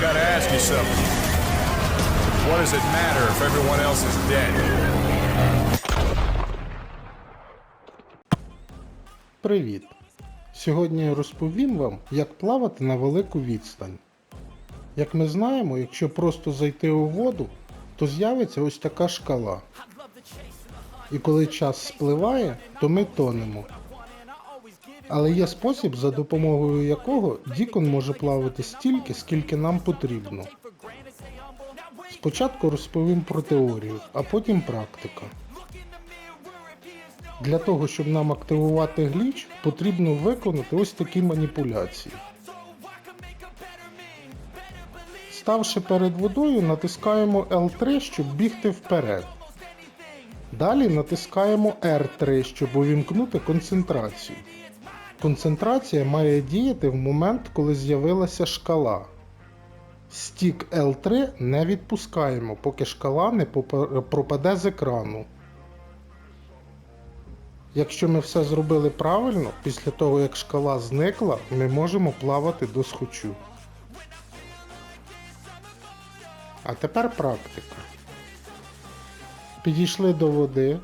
Gotta ask you something. What does it matter if everyone else is dead? Привіт! Сьогодні я розповім вам, як плавати на велику відстань. Як ми знаємо, якщо просто зайти у воду, то з'явиться ось така шкала. І коли час спливає, то ми тонемо. Але є спосіб, за допомогою якого Дікон може плавати стільки, скільки нам потрібно. Спочатку розповім про теорію, а потім практика. Для того, щоб нам активувати гліч, потрібно виконати ось такі маніпуляції. Ставши перед водою, натискаємо L3, щоб бігти вперед. Далі натискаємо R3, щоб увімкнути концентрацію. Концентрація має діяти в момент, коли з'явилася шкала. Стік L3 не відпускаємо, поки шкала не пропаде з екрану. Якщо ми все зробили правильно, після того як шкала зникла, ми можемо плавати до схочу. А тепер практика. Підійшли до води.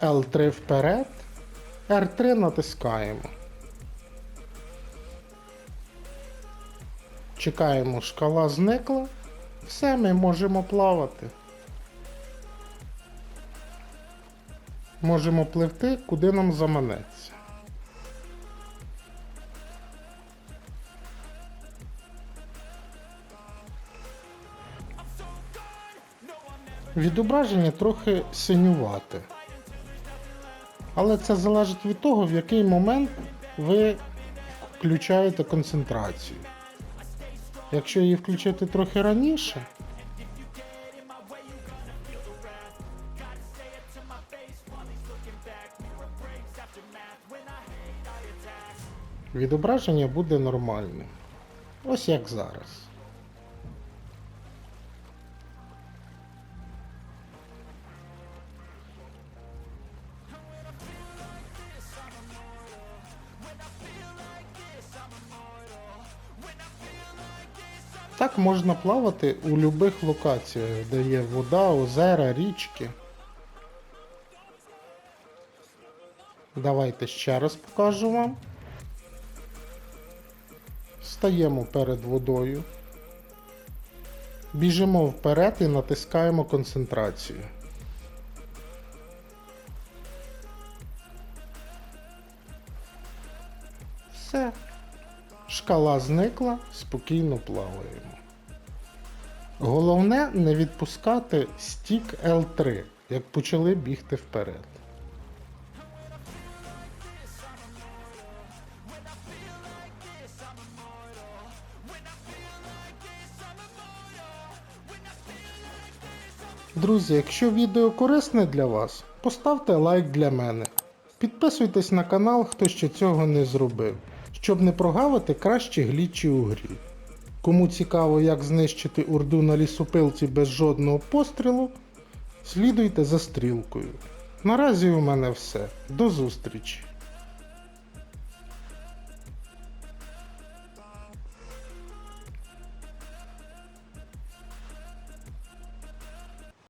L3 вперед. R3 натискаємо. Чекаємо, шкала зникла. Все, ми можемо плавати. Можемо пливти, куди нам заманеться. Відображення трохи синювате. Але це залежить від того, в який момент ви включаєте концентрацію. Якщо її включити трохи раніше, відображення буде нормальним. Ось як зараз. Так можна плавати у будь-яких локаціях, де є вода, озера, річки. Давайте ще раз покажу вам. Стаємо перед водою. Біжимо вперед і натискаємо концентрацію. Все. Шкала зникла, спокійно плаваємо. Головне не відпускати стік L3, як почали бігти вперед. Друзі, якщо відео корисне для вас, поставте лайк для мене. Підписуйтесь на канал, хто ще цього не зробив, щоб не прогавити кращі глічі у грі. Кому цікаво, як знищити урду на лісопилці без жодного пострілу, слідуйте за стрілкою. Наразі у мене все. До зустрічі!